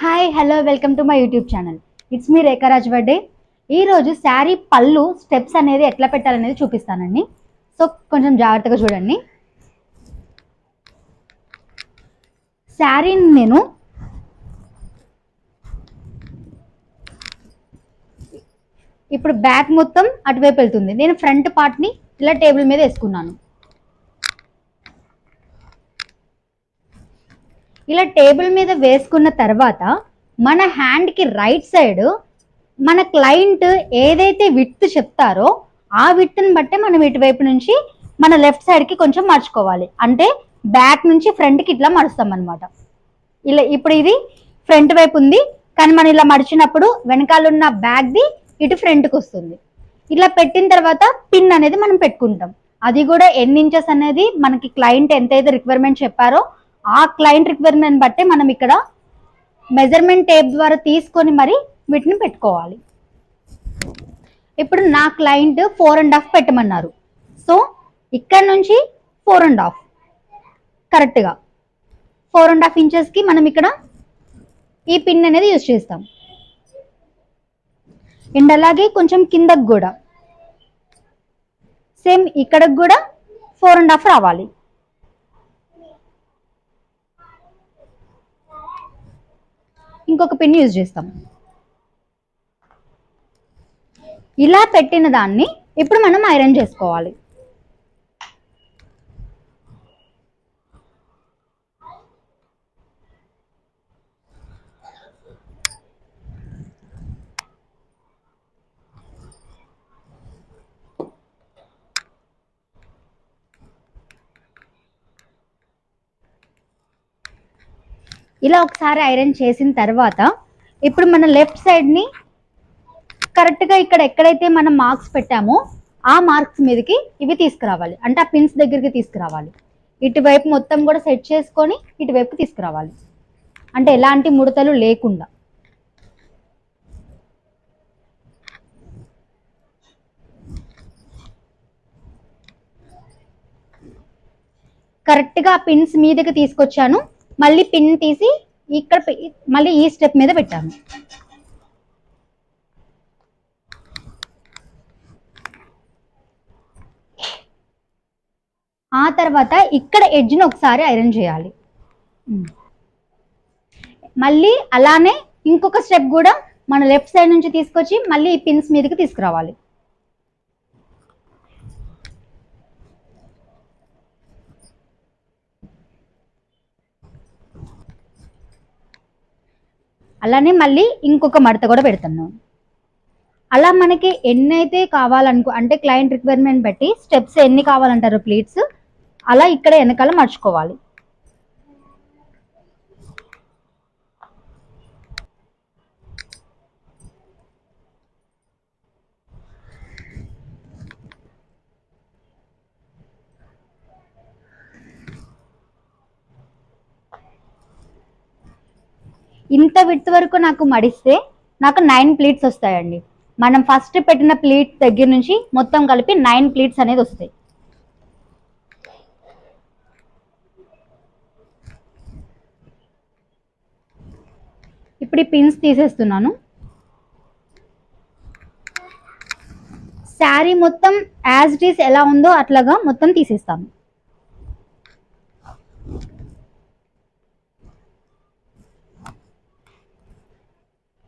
Hi hello welcome to my YouTube channel it's me Rekharaj birthday ఈరోజు శారీ పళ్ళు steps అనేది ఎట్లా పెట్టాలనేది చూపిస్తానండి. సో కొంచెం జాగ్రత్తగా చూడండి. శారీని నేను ఇప్పుడు బ్యాక్ మొత్తం అటువైపు వెళ్తుంది. నేను ఫ్రంట్ పార్ట్ని ఇలా టేబుల్ మీద వేసుకున్నాను. ఇలా టేబుల్ మీద వేసుకున్న తర్వాత మన హ్యాండ్కి రైట్ సైడ్ మన క్లయింట్ ఏదైతే విత్ చెప్తారో ఆ విత్ని బట్టే మనం ఇటువైపు నుంచి మన లెఫ్ట్ సైడ్కి కొంచెం మర్చుకోవాలి. అంటే బ్యాక్ నుంచి ఫ్రంట్కి ఇట్లా మడుస్తాం అనమాట ఇలా ఇప్పుడు ఇది ఫ్రంట్ వైపు ఉంది. కానీ మనం ఇలా మడిచినప్పుడు వెనకాల ఉన్న బ్యాగ్ది ఇటు ఫ్రంట్కి వస్తుంది. ఇలా పెట్టిన తర్వాత పిన్ అనేది మనం పెట్టుకుంటాం. అది కూడా ఎన్ని ఇంచెస్ అనేది మనకి క్లయింట్ ఎంతైతే రిక్వైర్మెంట్ చెప్పారో ఆ క్లయింట్ రిక్వైర్మెంట్ బట్టే మనం ఇక్కడ మెజర్మెంట్ టేప్ ద్వారా తీసుకొని మరి వీటిని పెట్టుకోవాలి. ఇప్పుడు నా క్లయింట్ ఫోర్ అండ్ హాఫ్ పెట్టమన్నారు. సో ఇక్కడ నుంచి ఫోర్ అండ్ హాఫ్ కరెక్ట్గా ఫోర్ అండ్ హాఫ్ ఇంచెస్కి మనం ఇక్కడ ఈ పిన్ అనేది యూజ్ చేస్తాం. అండ్ అలాగే కొంచెం కిందకు కూడా. సేమ్ ఇక్కడికి కూడా ఫోర్ అండ్ హాఫ్ రావాలి. ఇంకొక పిన్ యూజ్ చేస్తాం. ఇలా పెట్టిన దాన్ని ఇప్పుడు మనం ఐరన్ చేసుకోవాలి. ఇలా ఒకసారి ఐరన్ చేసిన తర్వాత ఇప్పుడు మన లెఫ్ట్ సైడ్ని కరెక్ట్గా ఇక్కడ ఎక్కడైతే మనం మార్క్స్ పెట్టామో ఆ మార్క్స్ మీదకి ఇవి తీసుకురావాలి. అంటే ఆ పిన్స్ దగ్గరికి తీసుకురావాలి. ఇటువైపు మొత్తం కూడా సెట్ చేసుకొని ఇటువైపు తీసుకురావాలి. అంటే ఎలాంటి ముడతలు లేకుండా. కరెక్ట్గా ఆ పిన్స్ మీదకి తీసుకొచ్చాను. మళ్ళీ పిన్ తీసి ఇక్కడ మళ్ళీ ఈ స్టెప్ మీద పెట్టాము. ఆ తర్వాత ఇక్కడ ఎడ్జ్ని ఒకసారి ఐరన్ చేయాలి. మళ్ళీ అలానే ఇంకొక స్టెప్ కూడా మన లెఫ్ట్ సైడ్ నుంచి తీసుకొచ్చి మళ్ళీ ఈ పిన్స్ మీదకి తీసుకురావాలి. అలానే మళ్ళీ ఇంకొక మడత కూడా పెడుతున్నాం. అలా మనకి ఎన్ని అయితే కావాలనుకో అంటే క్లయింట్ రిక్వైర్మెంట్ బట్టి స్టెప్స్ ఎన్ని కావాలంటారు ప్లీట్స్ అలా ఇక్కడ వెనకాల మర్చుకోవాలి. ఇంత విత్ వరకు నాకు మడిస్తే నాకు నైన్ ప్లీట్స్ వస్తాయండి. మనం ఫస్ట్ పెట్టిన ప్లీట్ దగ్గర నుంచి మొత్తం కలిపి నైన్ ప్లీట్స్ అనేది వస్తాయి. ఇప్పుడు ఈ పిన్స్ తీసేస్తున్నాను. శారీ మొత్తం యాజ్ ఇట్ ఈస్ ఎలా ఉందో అట్లాగా మొత్తం తీసేస్తాము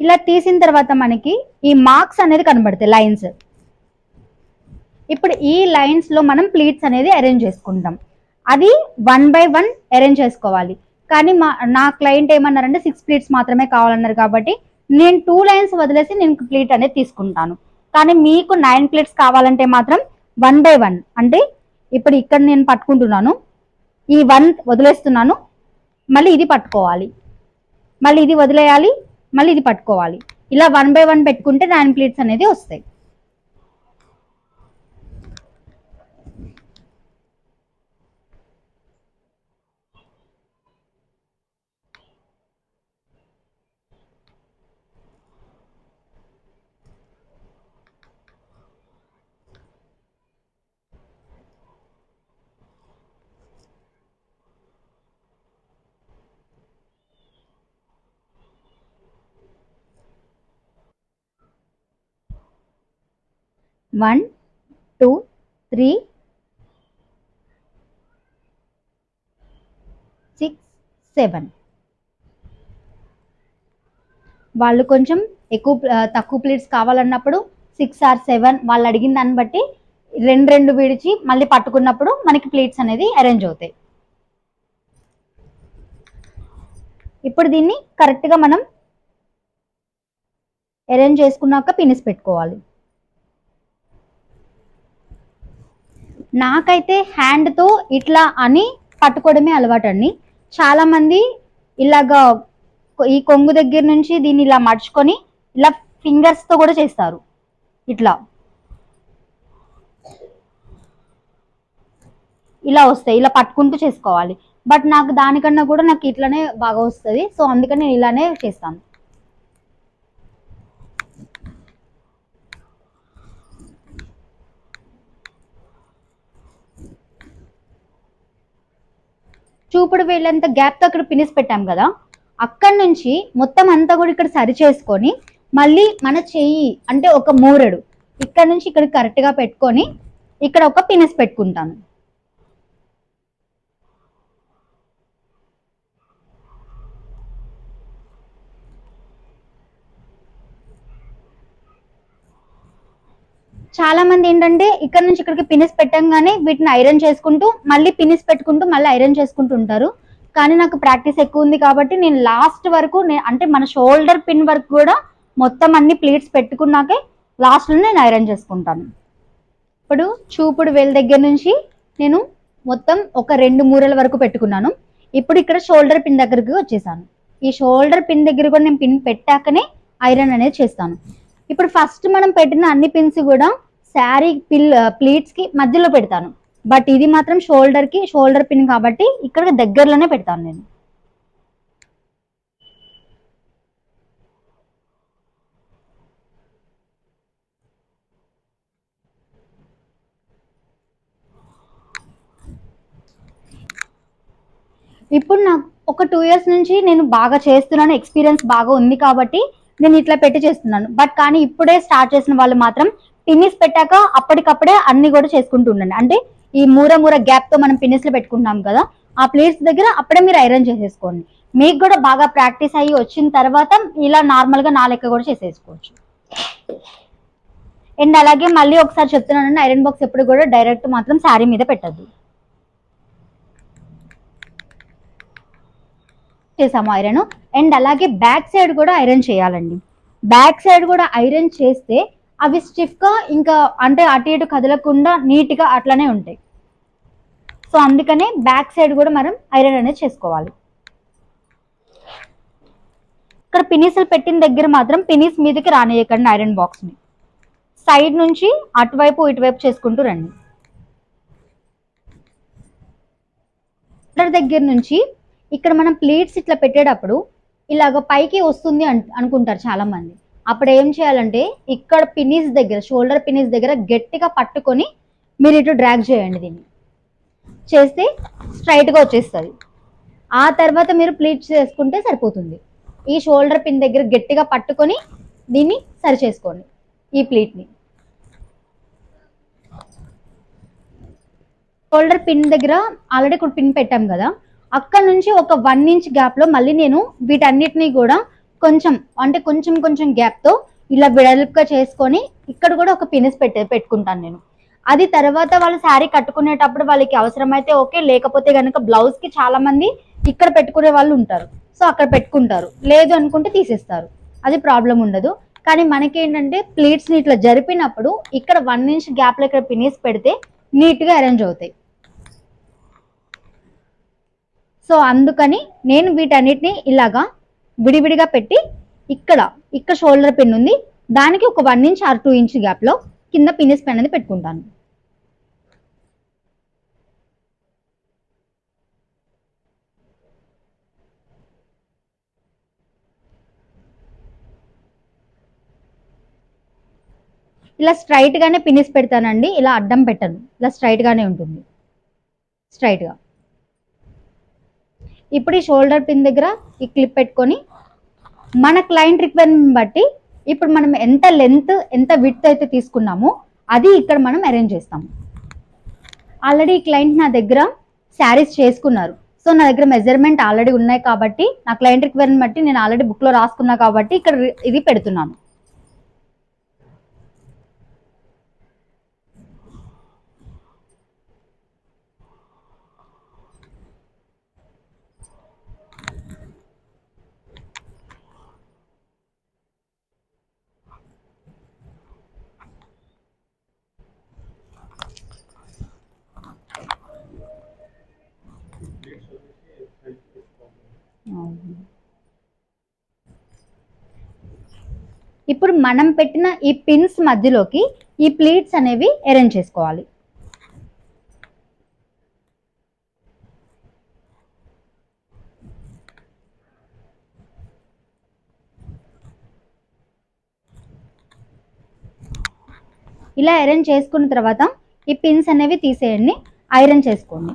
ఇలా తీసిన తర్వాత మనకి ఈ మార్క్స్ అనేది కనబడతాయి లైన్స్ ఇప్పుడు ఈ లైన్స్లో మనం ప్లీట్స్ అనేది అరేంజ్ చేసుకుంటాం. అది వన్ బై వన్ అరేంజ్ చేసుకోవాలి. కానీ మా నా క్లయింట్ ఏమన్నారంటే సిక్స్ ప్లీట్స్ మాత్రమే కావాలన్నారు కాబట్టి నేను టూ లైన్స్ వదిలేసి నేను ప్లీట్ అనేది తీసుకుంటాను. కానీ మీకు నైన్ ప్లేట్స్ కావాలంటే మాత్రం వన్ బై వన్ అంటే ఇప్పుడు ఇక్కడ నేను పట్టుకుంటున్నాను ఈ వన్ వదిలేస్తున్నాను మళ్ళీ ఇది పట్టుకోవాలి. మళ్ళీ ఇది వదిలేయాలి మళ్ళీ ఇది పట్టుకోవాలి. ఇలా వన్ బై వన్ పెట్టుకుంటే దాని ప్లేట్స్ అనేది వస్తాయి. One two three six seven. వాళ్ళు కొంచెం ఎక్కువ తక్కువ ప్లేట్స్ కావాలన్నప్పుడు సిక్స్ ఆర్ సెవెన్ వాళ్ళు అడిగిన దాన్ని బట్టి రెండు రెండు విడిచి మళ్ళీ పట్టుకున్నప్పుడు మనకి ప్లేట్స్ అనేది అరేంజ్ అవుతాయి. ఇప్పుడు దీన్ని కరెక్ట్గా మనం అరేంజ్ చేసుకున్నాక పినిస్ పెట్టుకోవాలి. నాకైతే హ్యాండ్తో ఇట్లా అని పట్టుకోవడమే అలవాటు అండి చాలామంది ఇలాగా ఈ కొంగు దగ్గర నుంచి దీన్ని ఇలా మడుచుకొని ఇలా ఫింగర్స్తో కూడా చేస్తారు. ఇట్లా. ఇలా వస్తాయి ఇలా పట్టుకుంటూ చేసుకోవాలి. బట్ నాకు దానికన్నా కూడా నాకు ఇట్లానే బాగా వస్తుంది. సో అందుకని నేను ఇలానే చేస్తాను. చూపుడు వేళ్ళంత గ్యాప్తో అక్కడ పినిస్ పెట్టాం కదా అక్కడి నుంచి మొత్తం అంతా కూడా ఇక్కడ సరి చేసుకొని మళ్ళీ మన చెయ్యి అంటే ఒక మూరడు ఇక్కడ నుంచి ఇక్కడ కరెక్ట్గా పెట్టుకొని ఇక్కడ ఒక పినిస్ పెట్టుకుంటాను. చాలా మంది ఏంటంటే ఇక్కడ నుంచి ఇక్కడికి పినిస్ పెట్టంగానే వీటిని ఐరన్ చేసుకుంటూ మళ్ళీ పినిస్ పెట్టుకుంటూ మళ్ళీ ఐరన్ చేసుకుంటూ ఉంటారు. కానీ నాకు ప్రాక్టీస్ ఎక్కువ ఉంది కాబట్టి నేను లాస్ట్ వరకు నేను అంటే మన షోల్డర్ పిన్ వరకు కూడా మొత్తం అన్ని ప్లేట్స్ పెట్టుకున్నాకే లాస్ట్లో నేను ఐరన్ చేసుకుంటాను. ఇప్పుడు చూపుడు వేలు దగ్గర నుంచి నేను మొత్తం ఒక రెండు మూరల వరకు పెట్టుకున్నాను. ఇప్పుడు ఇక్కడ షోల్డర్ పిన్ దగ్గరికి వచ్చేసాను. ఈ షోల్డర్ పిన్ దగ్గర కూడా నేను పిన్ పెట్టాకనే ఐరన్ అనేది చేస్తాను. ఇప్పుడు ఫస్ట్ మనం పెట్టిన అన్ని పిన్స్ కూడా శారీ పిల్ ప్లీట్స్కి మధ్యలో పెడతాను. బట్ ఇది మాత్రం షోల్డర్కి షోల్డర్ పిన్ కాబట్టి ఇక్కడ దగ్గరలోనే పెడతాను నేను. ఇప్పుడు నాకు ఒక టూ ఇయర్స్ నుంచి నేను బాగా చేస్తున్నాను ఎక్స్పీరియన్స్ బాగా ఉంది కాబట్టి నేను ఇట్లా పెట్టి చేస్తున్నాను. బట్ కానీ ఇప్పుడే స్టార్ట్ చేసిన వాళ్ళు మాత్రం పిన్నిస్ పెట్టాక అప్పటికప్పుడే అన్ని కూడా చేసుకుంటూ ఉండండి. అంటే ఈ మూర మూర గ్యాప్తో మనం పిన్నిస్లో పెట్టుకుంటాం కదా ఆ ప్లేట్స్ దగ్గర అప్పుడే మీరు ఐరన్ చేసేసుకోండి. మీకు కూడా బాగా ప్రాక్టీస్ అయ్యి వచ్చిన తర్వాత ఇలా నార్మల్గా నా లెక్క కూడా చేసేసుకోవచ్చు. అండ్ అలాగే మళ్ళీ ఒకసారి చెప్తున్నానండి ఐరన్ బాక్స్ ఎప్పుడు కూడా డైరెక్ట్ మాత్రం శారీ మీద పెట్టద్దు. చేసాము ఐరన్. అండ్ అలాగే బ్యాక్ సైడ్ కూడా ఐరన్ చేయాలండి. బ్యాక్ సైడ్ కూడా ఐరన్ చేస్తే అవి స్టిఫ్గా ఇంకా అంటే అటు ఇటు కదలకుండా నీట్గా అట్లనే ఉంటాయి. సో అందుకనే బ్యాక్ సైడ్ కూడా మనం ఐరన్ అనేది చేసుకోవాలి. ఇక్కడ పినిస్లు పెట్టిన దగ్గర మాత్రం పినీస్ మీదకి రానియకండి ఐరన్ బాక్స్ని సైడ్ నుంచి అటువైపు ఇటువైపు చేసుకుంటూ రండి. దగ్గర నుంచి ఇక్కడ మనం ప్లేట్స్ ఇట్లా పెట్టేటప్పుడు ఇలాగ పైకి వస్తుంది అన్- అనుకుంటారు చాలా మంది అప్పుడు ఏం చేయాలంటే ఇక్కడ పినిస్ దగ్గర షోల్డర్ పినిస్ దగ్గర గట్టిగా పట్టుకొని మీరు ఇటు డ్రాగ్ చేయండి దీన్ని. చేస్తే స్ట్రైట్గా వచ్చేస్తుంది. ఆ తర్వాత మీరు ప్లీట్స్ చేసుకుంటే సరిపోతుంది. ఈ షోల్డర్ పిన్ దగ్గర గట్టిగా పట్టుకొని దీన్ని సరి చేసుకోండి ఈ ప్లీట్ని షోల్డర్ పిన్ దగ్గర ఆల్రెడీ ఇక్కడ పిన్ పెట్టాం కదా అక్కడ నుంచి ఒక వన్ ఇంచ్ గ్యాప్లో మళ్ళీ నేను వీటన్నిటిని కూడా కొంచెం అంటే కొంచెం కొంచెం గ్యాప్తో ఇలా వెడల్పుగా చేసుకొని ఇక్కడ కూడా ఒక పినిస్ పెట్టే పెట్టుకుంటాను నేను. అది తర్వాత వాళ్ళు శారీ కట్టుకునేటప్పుడు వాళ్ళకి అవసరమైతే ఓకే లేకపోతే కనుక బ్లౌజ్కి చాలా మంది ఇక్కడ పెట్టుకునే వాళ్ళు ఉంటారు. సో అక్కడ పెట్టుకుంటారు. లేదు అనుకుంటే తీసేస్తారు. అది ప్రాబ్లం ఉండదు. కానీ మనకేంటంటే ఏంటంటే ప్లేట్స్ని ఇట్లా జరిపినప్పుడు ఇక్కడ వన్ ఇంచ్ గ్యాప్లో ఇక్కడ పినిస్ పెడితే నీట్గా అరేంజ్ అవుతాయి. సో అందుకని నేను వీటన్నిటిని ఇలాగా విడివిడిగా పెట్టి ఇక్కడ ఇక్కడ షోల్డర్ పిన్ ఉంది. దానికి ఒక one inch or two inch గ్యాప్లో కింద పినిస్ పెన్ అనేది పెట్టుకుంటాను. ఇలా స్ట్రైట్ గానే పినిస్ పెడతానండి. ఇలా అడ్డం పెట్టను. ఇలా స్ట్రైట్గానే ఉంటుంది. స్ట్రైట్గా ఇప్పుడు ఈ షోల్డర్ పిన్ దగ్గర ఈ క్లిప్ పెట్టుకొని మన క్లయింట్ రిక్వైర్మెంట్ బట్టి ఇప్పుడు మనం ఎంత లెంత్ ఎంత విడ్త్ అయితే తీసుకున్నామో అది ఇక్కడ మనం అరేంజ్ చేస్తాం ఆల్రెడీ క్లయింట్ నా దగ్గర శారీస్ చేసుకున్నారు. సో నా దగ్గర మెజర్మెంట్ ఆల్రెడీ ఉన్నాయి కాబట్టి నా క్లయింట్ రిక్వైర్మెంట్ బట్టి నేను ఆల్రెడీ బుక్లో రాసుకున్నా కాబట్టి ఇక్కడ రి- ఇది పెడుతున్నాను. ఇప్పుడు మనం పెట్టిన ఈ పిన్స్ మధ్యలోకి ఈ ప్లీట్స్ అనేవి అరేంజ్ చేసుకోవాలి. ఇలా అరేంజ్ చేసుకున్న తర్వాత ఈ పిన్స్ అనేవి తీసేయండి. ఐరన్ చేసుకోండి.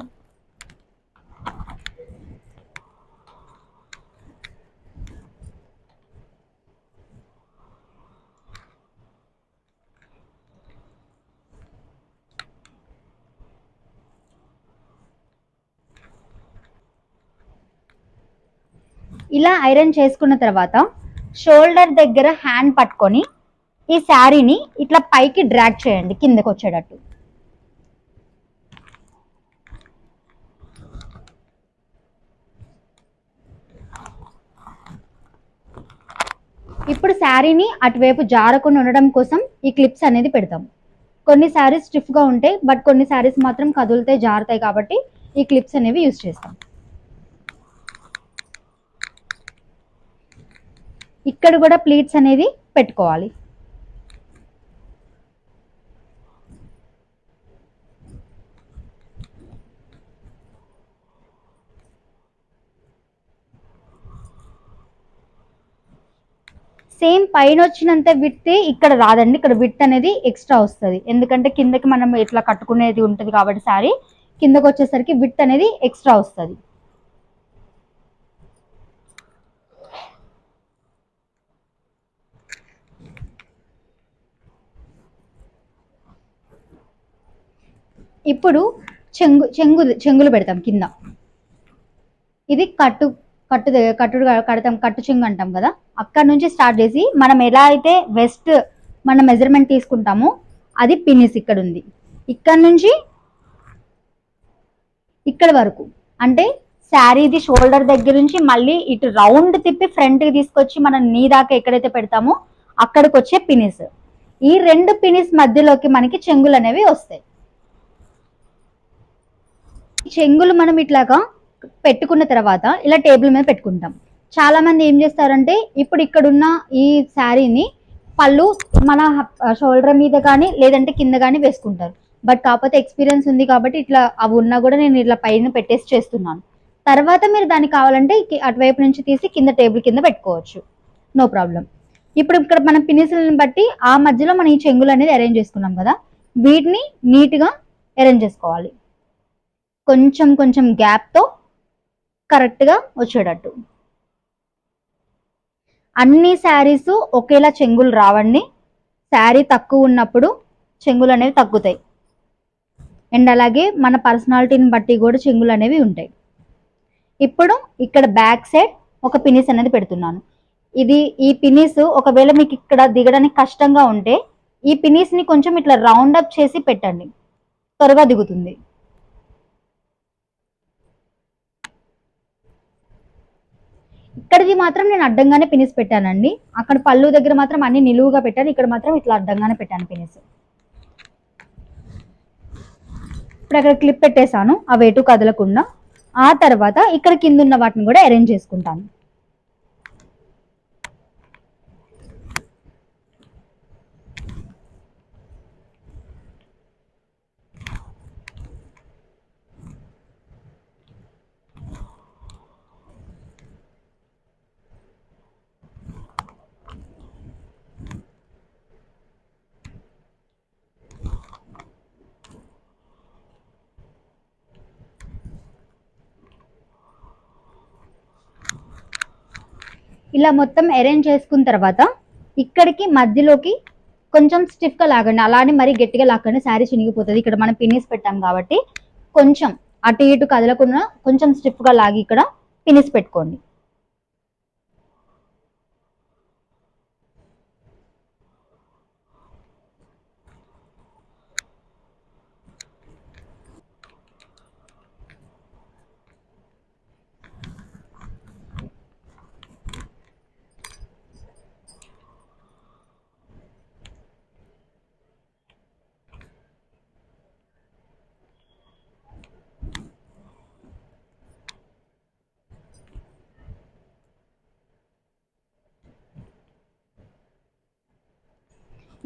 ఇలా ఐరన్ చేసుకున్న తర్వాత షోల్డర్ దగ్గర హ్యాండ్ పట్టుకొని ఈ శారీని ఇట్లా పైకి డ్రాగ్ చేయండి కిందకి వచ్చేటట్టు. ఇప్పుడు శారీని అటువైపు జారకుండా ఉండడం కోసం ఈ క్లిప్స్ అనేది పెడతాం. కొన్ని శారీస్ స్టిఫ్గా ఉంటాయి బట్ కొన్ని శారీస్ మాత్రం కదులుతాయి జారుతాయి కాబట్టి ఈ క్లిప్స్ అనేవి యూజ్ చేస్తాం. ఇక్కడ కూడా ప్లీట్స్ అనేది పెట్టుకోవాలి. సేమ్ పైన వచ్చినంత విత్ ఇక్కడ రాదండి. ఇక్కడ విత్ అనేది ఎక్స్ట్రా వస్తుంది. ఎందుకంటే కిందకి మనం ఇట్లా కట్టుకునేది ఉంటుంది కాబట్టి సారీ కిందకు వచ్చేసరికి విత్ అనేది ఎక్స్ట్రా వస్తుంది. ఇప్పుడు చెంగు చెంగు చెంగులు పెడతాం కింద. ఇది కట్టు కట్టు కట్టుడు కడతాం కట్టు చెంగు అంటాం కదా. అక్కడ నుంచి స్టార్ట్ చేసి మనం ఎలా అయితే వెస్ట్ మన మెజర్మెంట్ తీసుకుంటామో అది పినిస్ ఇక్కడ ఉంది ఇక్కడ నుంచి ఇక్కడ వరకు. అంటే శారీది షోల్డర్ దగ్గర నుంచి మళ్ళీ ఇటు రౌండ్ తిప్పి ఫ్రంట్కి తీసుకొచ్చి మనం నీ దాకా ఎక్కడైతే పెడతామో అక్కడికి వచ్చే పినిస్ ఈ రెండు పినిస్ మధ్యలోకి మనకి చెంగులు అనేవి వస్తాయి. చెంగులు మనం ఇట్లాగా పెట్టుకున్న తర్వాత ఇలా టేబుల్ మీద పెట్టుకుంటాం. చాలా మంది ఏం చేస్తారంటే ఇప్పుడు ఇక్కడున్న ఈ శారీని పళ్ళు మన షోల్డర్ మీద కానీ లేదంటే కింద కానీ వేసుకుంటారు. బట్ కాకపోతే ఎక్స్పీరియన్స్ ఉంది కాబట్టి ఇట్లా అవి ఉన్నా కూడా నేను ఇట్లా పైన పెట్టేసి చేస్తున్నాను. తర్వాత మీరు దానికి కావాలంటే అటువైపు నుంచి తీసి కింద టేబుల్ కింద పెట్టుకోవచ్చు. No problem. ఇప్పుడు ఇక్కడ మనం పినిసిల్ని బట్టి ఆ మధ్యలో మనం ఈ చెంగులు అనేది అరేంజ్ చేసుకున్నాం కదా వీటిని నీట్గా అరేంజ్ చేసుకోవాలి. కొంచెం కొంచెం గ్యాప్తో కరెక్ట్గా వచ్చేటట్టు. అన్ని శారీస్ ఒకేలా చెంగులు రావండి. శారీ తక్కువ ఉన్నప్పుడు చెంగులు అనేవి తగ్గుతాయి. అండ్ అలాగే మన పర్సనాలిటీని బట్టి కూడా చెంగులు అనేవి ఉంటాయి. ఇప్పుడు ఇక్కడ బ్యాక్ సైడ్ ఒక పినిస్ అనేది పెడుతున్నాను. ఇది ఈ పినిస్ ఒకవేళ మీకు ఇక్కడ దిగడానికి కష్టంగా ఉంటే ఈ పినిస్ని కొంచెం ఇట్లా రౌండ్ అప్ చేసి పెట్టండి. త్వరగా దిగుతుంది. ఇక్కడిది మాత్రం నేను అడ్డంగానే పినిస్ పెట్టానండి. అక్కడ పళ్ళు దగ్గర మాత్రం అన్ని నిలువుగా పెట్టాను. ఇక్కడ మాత్రం ఇట్లా అడ్డంగానే పెట్టాను పినిస్. ఇప్పుడు అక్కడ క్లిప్ పెట్టేశాను అవి ఎటు కదలకుండా. ఆ తర్వాత ఇక్కడ కింద ఉన్న వాటిని కూడా అరేంజ్ చేసుకుంటాను. ఇలా మొత్తం అరేంజ్ చేసుకున్న తర్వాత ఇక్కడికి మధ్యలోకి కొంచెం స్టిఫ్గా లాగండి. అలానే మరీ గట్టిగా లాక్కండి. శారీ చినిగిపోతుంది. ఇక్కడ మనం పిన్నిస్ పెట్టాం కాబట్టి కొంచెం అటు ఇటు కదలకుండా కొంచెం స్టిఫ్గా లాగి ఇక్కడ పిన్నిస్ పెట్టుకోండి.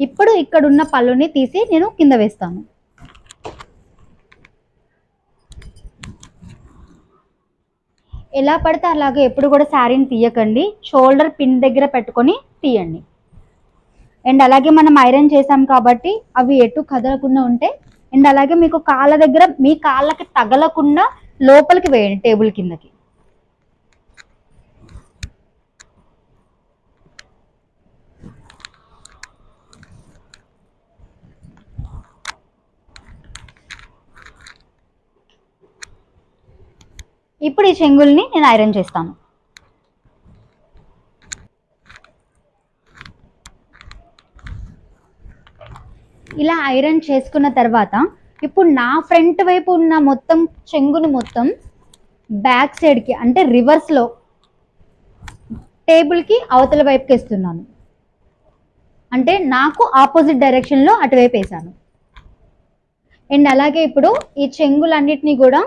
ఇప్పుడు ఇక్కడ ఉన్న పళ్ళుని తీసి నేను కింద వేస్తాను. ఎలా పడితే అలాగే ఎప్పుడు కూడా శారీని తీయకండి. షోల్డర్ పిన్ దగ్గర పెట్టుకొని తీయండి. అండ్ అలాగే మనం ఐరన్ చేసాం కాబట్టి అవి ఎటు కదలకుండా ఉంటే అండ్ అలాగే మీకు కాళ్ళ దగ్గర మీ కాళ్ళకి తగలకుండా లోపలికి వేయండి టేబుల్ కిందకి. ఇప్పుడు ఈ చెంగుల్ని నేను ఐరన్ చేస్తాను. ఇలా ఐరన్ చేసుకున్న తర్వాత ఇప్పుడు నా ఫ్రంట్ వైపు ఉన్న మొత్తం చెంగును మొత్తం బ్యాక్ సైడ్కి అంటే రివర్స్లో టేబుల్కి అవతల వైపుకి వేస్తున్నాను. అంటే నాకు ఆపోజిట్ డైరెక్షన్లో అటువైపు వేసాను. అండ్ అలాగే ఇప్పుడు ఈ చెంగులన్నిటినీ కూడా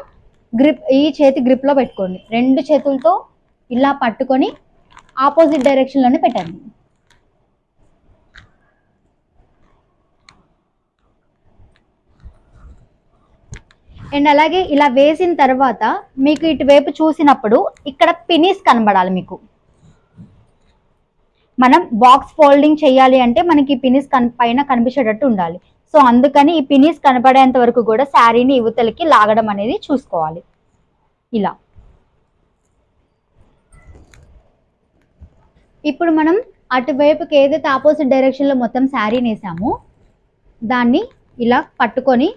గ్రిప్ ఈ చేతి గ్రిప్లో పెట్టుకోండి. రెండు చేతులతో ఇలా పట్టుకొని ఆపోజిట్ డైరెక్షన్లోనే పెట్టండి. అండ్ అలాగే ఇలా వేసిన తర్వాత మీకు ఇటువైపు చూసినప్పుడు ఇక్కడ పినీస్ కనబడాలి మీకు. మనం బాక్స్ ఫోల్డింగ్ చేయాలి అంటే మనకి పినిస్ కన్ పైన కనిపించేటట్టు ఉండాలి. సో అందుకని ఈ పినిస్ కనపడేంత వరకు కూడా శారీని యువతలకి లాగడం అనేది చూసుకోవాలి. ఇలా. ఇప్పుడు మనం అటువైపుకి ఏదైతే ఆపోజిట్ డైరెక్షన్లో మొత్తం శారీని వేసామో దాన్ని ఇలా పట్టుకొని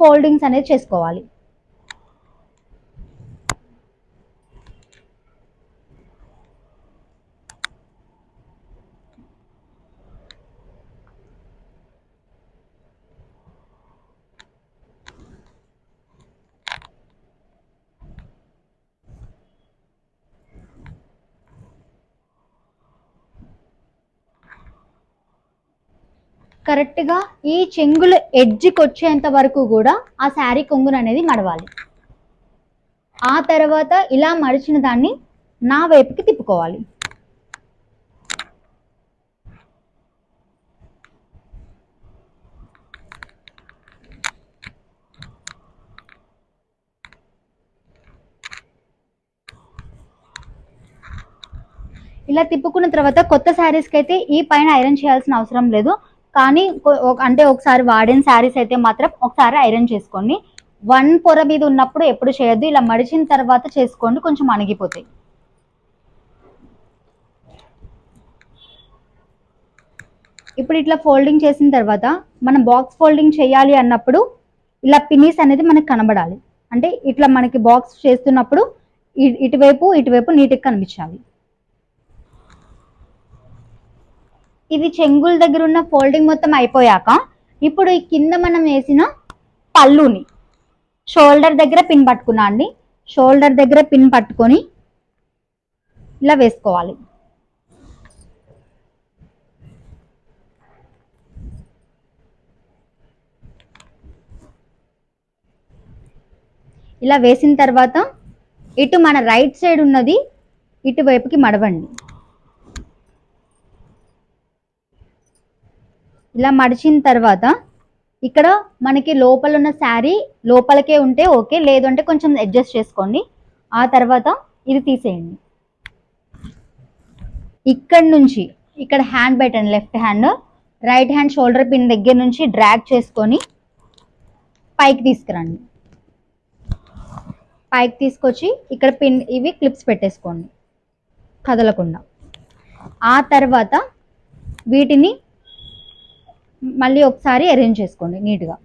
ఫోల్డింగ్స్ అనేది చేసుకోవాలి. కరెక్ట్గా ఈ చెంగులు ఎడ్జ్కి వచ్చేంత వరకు కూడా ఆ శారీ కొంగును అనేది మడవాలి. ఆ తర్వాత ఇలా మడిచిన దాన్ని నా వైపుకి తిప్పుకోవాలి. ఇలా తిప్పుకున్న తర్వాత కొత్త శారీస్కి అయితే ఈ పైన ఐరన్ చేయాల్సిన అవసరం లేదు. కానీ ఒక- అంటే ఒకసారి వాడిన శారీస్ అయితే మాత్రం ఒకసారి ఐరన్ చేసుకోండి. వన్ పొర మీద ఉన్నప్పుడు ఎప్పుడు చేయొద్దు. ఇలా మడిచిన తర్వాత చేసుకోండి. కొంచెం అణిగిపోతాయి. ఇప్పుడు ఇట్లా ఫోల్డింగ్ చేసిన తర్వాత మనం బాక్స్ ఫోల్డింగ్ చేయాలి అన్నప్పుడు ఇలా పినీస్ అనేది మనకి కనబడాలి. అంటే ఇట్లా మనకి బాక్స్ చేస్తున్నప్పుడు ఇటువైపు ఇటువైపు నీట్గా కనిపించాలి. ఇది చెంగుల దగ్గర ఉన్న ఫోల్డింగ్ మొత్తం అయిపోయాక ఇప్పుడు ఈ కింద మనం వేసిన పళ్ళుని షోల్డర్ దగ్గర పిన్ పట్టుకున్నా అండి. షోల్డర్ దగ్గర పిన్ పట్టుకొని ఇలా వేసుకోవాలి. ఇలా వేసిన తర్వాత ఇటు మన రైట్ సైడ్ ఉన్నది ఇటువైపుకి మడవండి. ఇలా మడిచిన తర్వాత ఇక్కడ మనకి లోపల ఉన్న శారీ లోపలకే ఉంటే ఓకే లేదు అంటే కొంచెం అడ్జస్ట్ చేసుకోండి. ఆ తర్వాత ఇది తీసేయండి. ఇక్కడ నుంచి ఇక్కడ హ్యాండ్ పెట్టండి left hand right hand shoulder pin దగ్గర నుంచి డ్రాగ్ చేసుకొని పైకి తీసుకురండి. పైకి తీసుకొచ్చి ఇక్కడ పిన్ ఇవి క్లిప్స్ పెట్టేసుకోండి. కదలకుండా. ఆ తర్వాత వీటిని మళ్ళీ ఒకసారి అరేంజ్ చేసుకోండి నీట్గా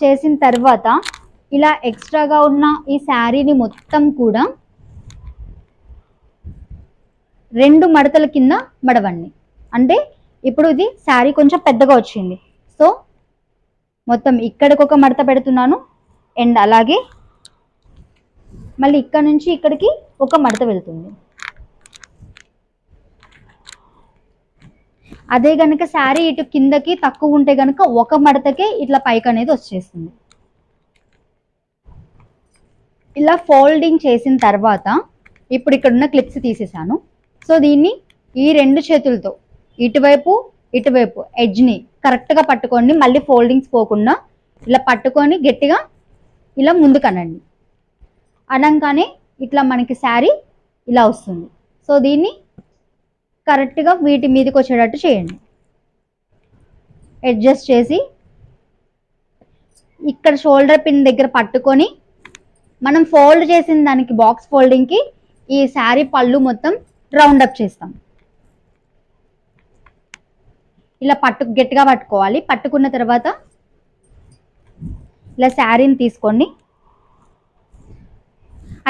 చేసిన తర్వాత ఇలా ఎక్స్ట్రాగా ఉన్న ఈ శారీని మొత్తం కూడా రెండు మడతల కింద మడవండి. అంటే ఇప్పుడు ఇది శారీ కొంచెం పెద్దగా వచ్చింది. సో మొత్తం ఇక్కడికి ఒక మడత పెడుతున్నాను. అండ్ అలాగే మళ్ళీ ఇక్కడ నుంచి ఇక్కడికి ఒక మడత వెళ్తుంది. అదే గనక శారీ ఇటు కిందకి తక్కువ ఉంటే గనక ఒక మడతకే ఇట్లా పైకి అనేది వచ్చేస్తుంది. ఇలా ఫోల్డింగ్ చేసిన తర్వాత ఇప్పుడు ఇక్కడ ఉన్న క్లిప్స్ తీసేసాను. సో దీన్ని ఈ రెండు చేతులతో ఇటువైపు ఇటువైపు ఎడ్జ్ని కరెక్ట్గా పట్టుకోండి మళ్ళీ ఫోల్డింగ్స్ పోకుండా ఇలా పట్టుకొని గట్టిగా ఇలా ముందుకు అనండి. అనగానే ఇట్లా మనకి శారీ ఇలా వస్తుంది. సో దీన్ని కరెక్ట్గా వీటి మీదకి వచ్చేటట్టు చేయండి. అడ్జస్ట్ చేసి ఇక్కడ షోల్డర్ పిన్ దగ్గర పట్టుకొని మనం ఫోల్డ్ చేసిన దానికి బాక్స్ ఫోల్డింగ్కి ఈ శారీ పళ్ళు మొత్తం రౌండ్ అప్ చేస్తాం. ఇలా పట్టు గట్టిగా పట్టుకోవాలి. పట్టుకున్న తర్వాత ఇలా శారీని తీసుకోండి.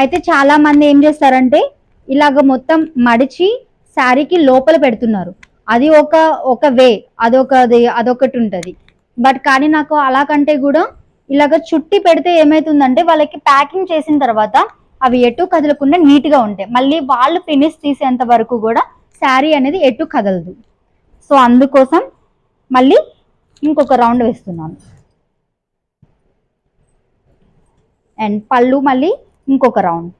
అయితే చాలామంది ఏం చేస్తారంటే ఇలాగ మొత్తం మడిచి శారీకి లోపల పెడుతున్నారు. అది ఒక ఒక వే అదొక అదొకటి ఉంటుంది. బట్ కానీ నాకు అలా కంటే కూడా ఇలాగ చుట్టి పెడితే ఏమవుతుందంటే వాళ్ళకి ప్యాకింగ్ చేసిన తర్వాత అవి ఎటు కదలకుండా నీట్గా ఉంటాయి. మళ్ళీ వాళ్ళు ఫినిష్ తీసేంత వరకు కూడా శారీ అనేది ఎటు కదలదు. సో అందుకోసం మళ్ళీ ఇంకొక రౌండ్ వేస్తున్నాను. అండ్ పళ్ళు మళ్ళీ ఇంకొక రౌండ్.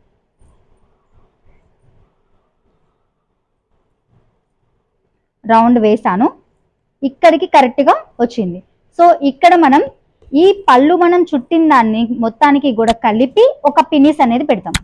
రౌండ్ వేసాను ఇక్కడికి కరెక్ట్గా వచ్చింది. సో ఇక్కడ మనం ఈ పళ్ళు మనం చుట్టిన దాన్ని మొత్తానికి కూడా కలిపి ఒక పినిస్ అనేది పెడతాం.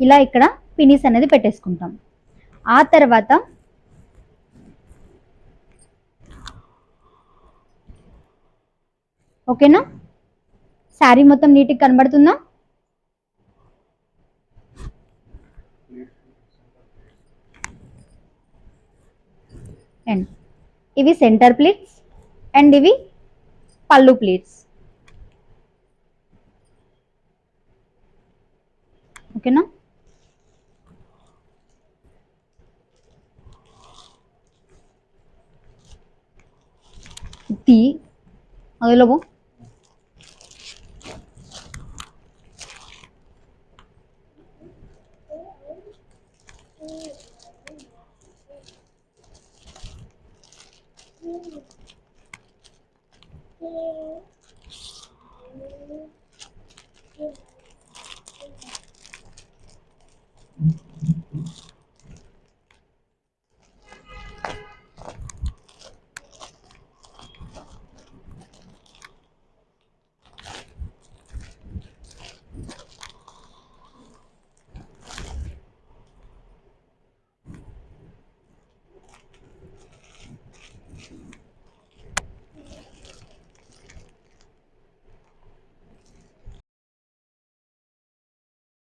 ఇలా ఇక్కడ పినిస్ అనేది పెట్టేసుకుంటాం. ఆ తర్వాత ఓకేనా? శారీ మొత్తం నీట్గా కనబడుతుందా? అండ్ ఇవి సెంటర్ ప్లీట్స్ అండ్ ఇవి పళ్ళు ప్లీట్స్ ఓకేనా? ti, A de lobo,